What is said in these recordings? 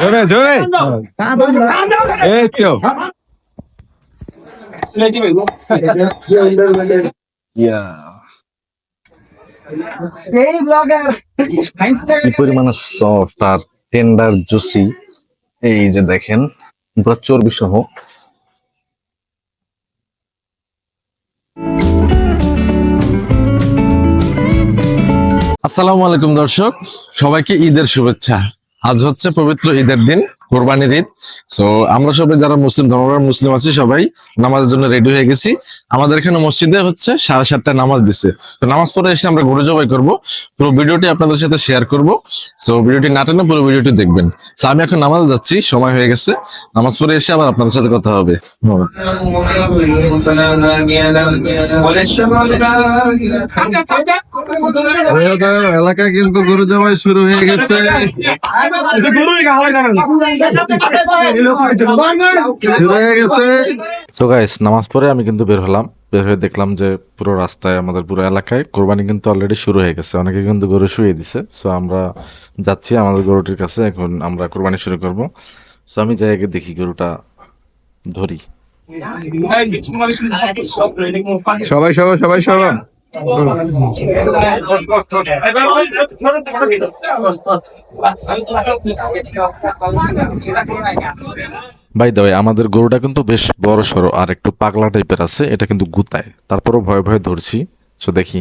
জোরে জোরে। এই তো কি পরিমাণে সফট আর টেন্ডার জুসি এই যে দেখেন পুরো চর্বি সহ। আসসালামু আলাইকুম দর্শক সবাইকে ঈদের শুভেচ্ছা। আজ হচ্ছে পবিত্র ঈদের দিন। কোরবানির ঈদ। সো আমরা সবাই যারা মুসলিম ধর্মের মুসলিম আছি সবাই নামাজের জন্য রেডি হয়ে গেছি। আমাদের এখানে মসজিদে হচ্ছে সাড়ে সাতটা নামাজ দিছে। তো নামাজ পড়ে এসে আমরা গরু জবাই করব। পুরো ভিডিওটি আপনাদের সাথে শেয়ার করব। সো ভিডিওটি না টেনে পুরো ভিডিওটি দেখবেন। তো আমি এখন নামাজ যাচ্ছি সময় হয়ে গেছে। নামাজ পড়ে এসে আবার আপনাদের সাথে কথা হবে। এলাকায় কিন্তু গরু জবাই শুরু হয়ে গেছে। শুরু হয়ে তো গাইস নামাজ পড়ে আমি কিন্তু বের হলাম। বের হয়ে দেখলাম যে পুরো রাস্তায় আমাদের পুরো এলাকায় কোরবানি কিন্তু অলরেডি শুরু হয়ে গেছে। অনেকে কিন্তু গরু শুয়ে দিছে। সো আমরা যাচ্ছি আমাদের গরুটির কাছে। এখন আমরা কোরবানি শুরু করব। সো আমি যাই আগে দেখি গরুটা ধরি। সবাই সবাই সবাই সবাই। বাই দ্য আমাদের গরুটা কিন্তু বেশ বড় সড়ো আর একটু পাগলা টাইপের আছে এটা কিন্তু গুতায়। তারপরও ভয়ে ভয়ে ধরছি। সো দেখি।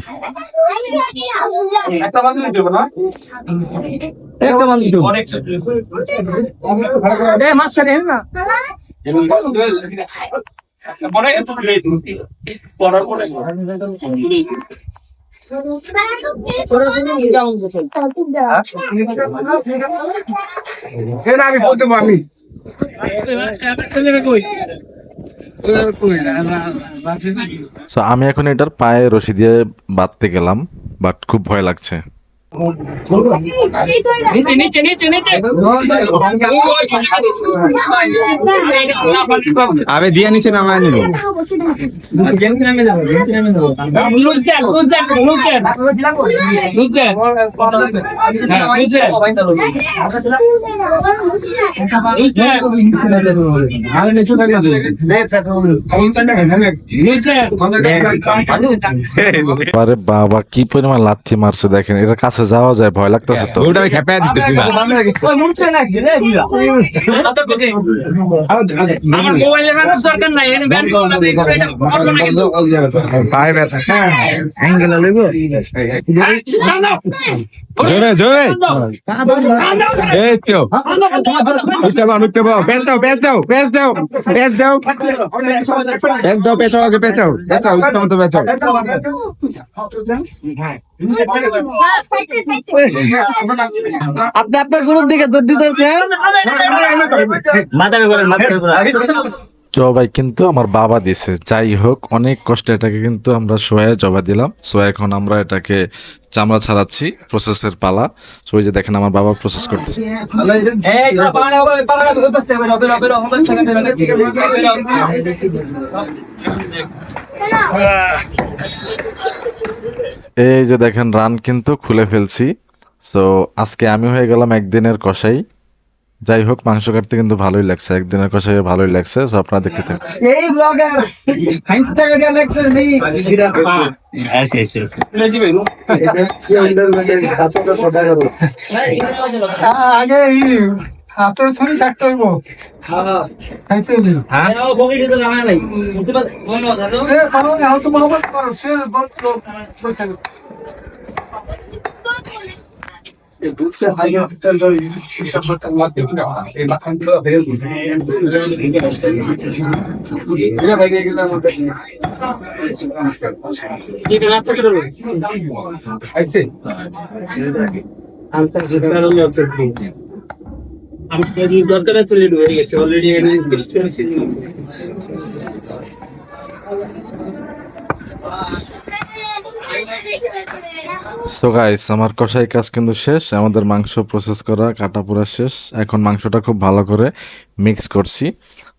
আমি বলতে আমি। আমি এখন এটার পায়ে রশি দিয়ে বাঁধতে গেলাম বাট খুব ভয় লাগছে। নিচে নিচে নিচে। নিচে আমি দিয়ে নিচে নামায় নিব। আরে বাবা কি পরিমাণ লাথি মারছে দেখেন। এটা কাছে যাওয়া যায় ভয় লাগতেছে তো। আমি খেপে দিতেছি না ওই মুখটা না গিলে বিলা আমার মোবাইলে রাখার দরকার নাই এনে ব্যান করো না দেখো এটা করব না কিন্তু। পায়ে ব্যথা। Stand up! জোরে জোরে! এই তো। উঠতে পাও উঠতে পাও পেঁচ দাও পেঁচ দাও পেঁচ দাও পেঁচ দাও। পেঁচ দাও পেঁচাও আগে পেঁচাও। উত্তম তো পেঁচাও। আপনি আপনার গুরুর দিকে দৌড় দিতেছেন জবাই কিন্তু আমার বাবা দিছে। যাই হোক অনেক কষ্টে এটাকে কিন্তু আমরা সোয়া জবা দিলাম। সো এখন আমরা এটাকে চামড়া ছাড়াচ্ছি প্রসেসের পালা। সো ওই যে দেখেন আমার বাবা প্রসেস করতেছে। এই যে দেখেন রান কিন্তু খুলে ফেলছি। সো আজকে আমি হয়ে গেলাম একদিনের কষাই। যাই হোক মাংস কাটতে কিন্তু ভালোই লাগছে। একদিনের কষাই ভালোই লাগছে সো আপনারা দেখতে থাকুন। এই ব্লগার হাইন্স টাকা দিয়ে লেখছে দি আগে এই হাতে ছবি থাকতে হইব। খাইতে হইব এ কারণ হাতে মোহাম্মদ করো সে বলছিল পয়সা দরকার আছে হয়ে গেছে অলরেডি সো গাইস আমার কষাই কাজ কিন্তু শেষ, আমাদের মাংস প্রসেস করা, কাটা পুরা শেষ। এখন মাংসটা খুব ভালো করে মিক্স করছি।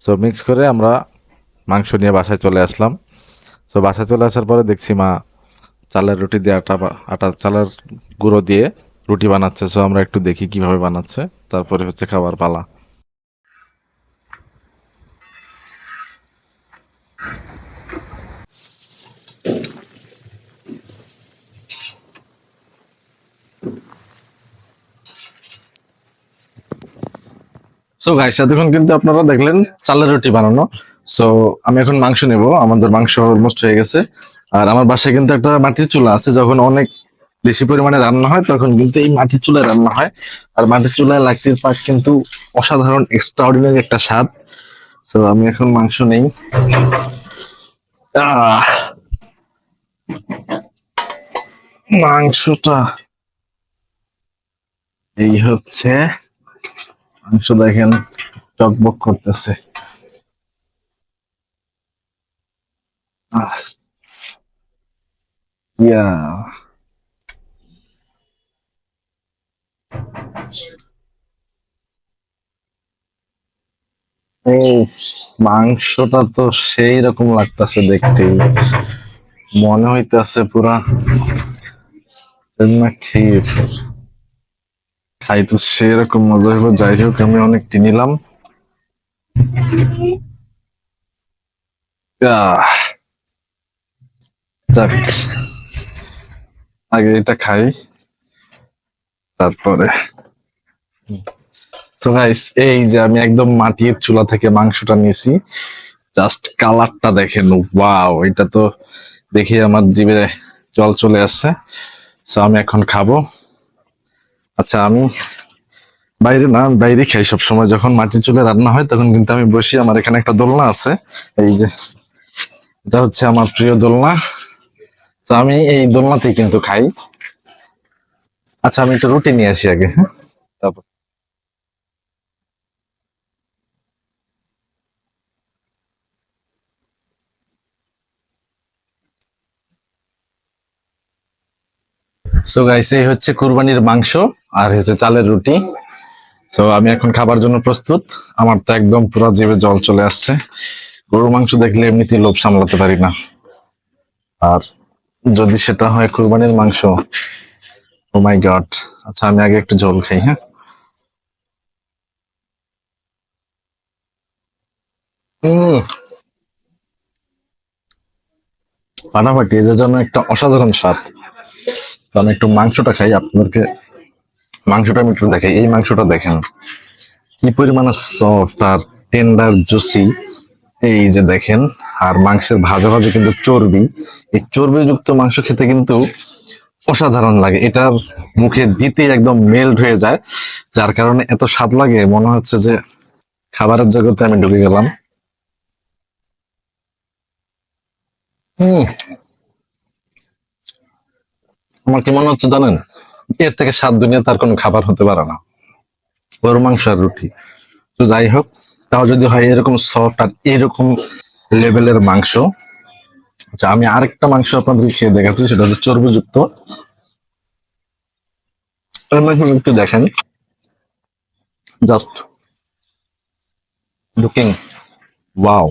সো মিক্স করে আমরা মাংস নিয়ে বাসায় চলে আসলাম। সো বাসায় চলে আসার পরে দেখছি মা চালের রুটি দিয়ে আটা আটা, চালের গুঁড়ো দিয়ে রুটি বানাচ্ছে। সো আমরা একটু দেখি কীভাবে বানাচ্ছে। তারপরে হচ্ছে খাবার পালা। সো গাইস এতক্ষণ কিন্তু আপনারা দেখলেন চালের রুটি বানানো। সো আমি এখন মাংস নেব। আমাদের মাংস অলমোস্ট হয়ে গেছে। আর আমার বাসায় কিন্তু একটা মাটির চুলা আছে। যখন অনেক বেশি পরিমাণে রান্না হয়, তখন কিন্তু এই মাটির চুলায় রান্না হয়। আর মাটির চুলায় লাকড়ির পাক কিন্তু অসাধারণ এক্সট্রা অর্ডিনারি একটা স্বাদ। সো আমি এখন মাংস নেই! মাংসটা এই হচ্ছে মাংস দেখেন টকবক করতেছে। মাংসটা তো সেই রকম লাগতেছে দেখতে। মনে হইতেছে পুরা ক্ষীর। খাই, তো সেরকম মজা হইব যাই হোক, আমি অনেকটি নিলাম। আগে এটা খাই, তারপরে। তো গাইস এই যে আমি একদম মাটির চুলা থেকে মাংসটা নিয়েছি জাস্ট কালারটা দেখেন ওয়াও এটা তো দেখি আমার জিভে জল চলে আসছে। আমি এখন খাব। আচ্ছা আমি বাইরে না বাইরে খাই সব সময় যখন মাটির চুলে রান্না হয়, তখন কিন্তু আমি বসি, আমার এখানে একটা দোলনা আছে। এই যে, এটা হচ্ছে আমার প্রিয় দোলনা। তো আমি এই দোলনাতেই কিন্তু খাই। আচ্ছা আমি একটু রুটি নিয়ে আসি আগে হ্যাঁ? তারপর। সো গাইস এই হচ্ছে কুরবানির মাংস। আর হচ্ছে চালের রুটি। তো আমি এখন খাবার জন্য প্রস্তুত। আমার তো একদম পুরো জিভে জল চলে আসছে। গরুর মাংস দেখলে এমনিতেই লোভ সামলাতে পারি না। আর যদি সেটা হয় কুরবানির মাংস, ও মাই গড। আচ্ছা আমি আগে একটু জল খাই হ্যাঁ। ফাটাফাটি এদের জন্য একটা অসাধারণ স্বাদ। আমি একটু মাংসটা খাই, আপনাদেরকে মাংসটা আমি একটু দেখাই। এই মাংসটা দেখেন, কি পরিমাণে সফট আর টেন্ডার জুসি এই যে দেখেন, আর মাংসের ভাজা ভাজা কিন্তু চর্বি। এই চর্বিযুক্ত মাংস খেতে কিন্তু অসাধারণ লাগে। এটার মুখে দিতে একদম মেল্ট হয়ে যায়, যার কারণে এত স্বাদ লাগে। মনে হচ্ছে যে খাবারের জগতে আমি ঢুকে গেলাম। আমার কি মনে হচ্ছে জানেন? এর থেকে স্বাদ দুনিয়া তার কোনো খাবার হতে পারে না। গরু, মাংস আর রুটি। তো যাই হোক, তাও যদি হয় এরকম সফট আর এরকম লেভেলের মাংস আচ্ছা আমি আরেকটা মাংস আপনাদের খেয়ে দেখাচ্ছি, সেটা হচ্ছে চর্বিযুক্ত। একটু দেখেন। জাস্ট লুকিং ওয়াও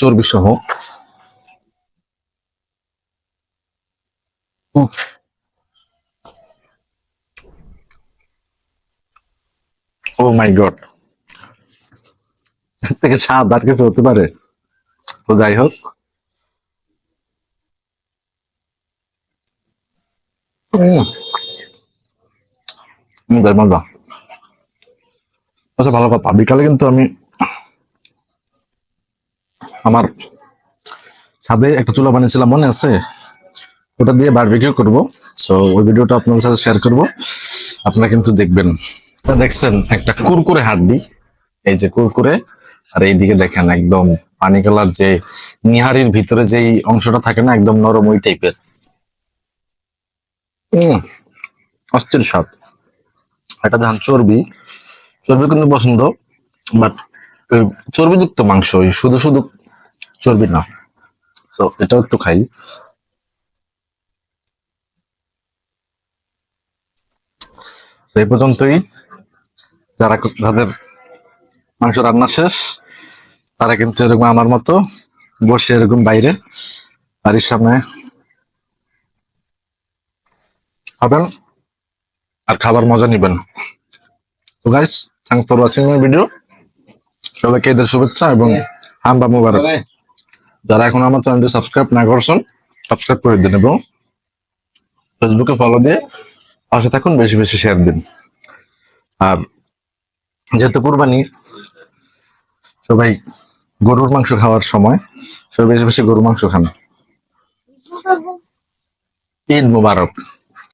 চর্বি সহ ও মাই গড থেকে আর কিছু হতে পারে। তো যাই হোক। আচ্ছা ভালো কথা। বিকালে কিন্তু আমি আমার ছাদে একটা চুলা বানিয়েছিলাম, মনে আছে? ওটা দিয়ে বারবিকিউ করব। সো ওই ভিডিওটা আপনাদের সাথে শেয়ার করব। আপনারা কিন্তু দেখবেন। দেখছেন একটা কুরকুরে হাড্ডি। এই যে কুরকুরে, আর এইদিকে দেখেন একদম পানি কালার যে নিহারির ভিতরে যেই অংশটা থাকে না, একদম নরম ওই টাইপের অস্থির স্বাদ। এটা ধান চর্বি। চর্বি কিন্তু পছন্দ বাট চর্বিযুক্ত মাংস শুধু শুধু চর্বি না। তো এটাও একটু খাই। এই পর্যন্তই। যারা যাদের মাংস রান্না শেষ তারা কিন্তু এরকম আমার মতো বসে এরকম বাইরে বাড়ির সামনে। খাবেন আর খাবার মজা নিবেন। তো guys thank for watching my video সবাইকে ঈদের শুভেচ্ছা এবং হাম্বা মুবারক। যারা এখন আমার চ্যানেলটি সাবস্ক্রাইব না করছেন সাবস্ক্রাইব করে দিন এবং ফেসবুকে ফলো দিয়ে পাশে থাকুন বেশি বেশি শেয়ার দিন। আর যেহেতু কুরবানি, সবাই গরুর মাংস খাওয়ার সময় সবাই বেশি বেশি গরুর মাংস খান। ঈদ মুবারক।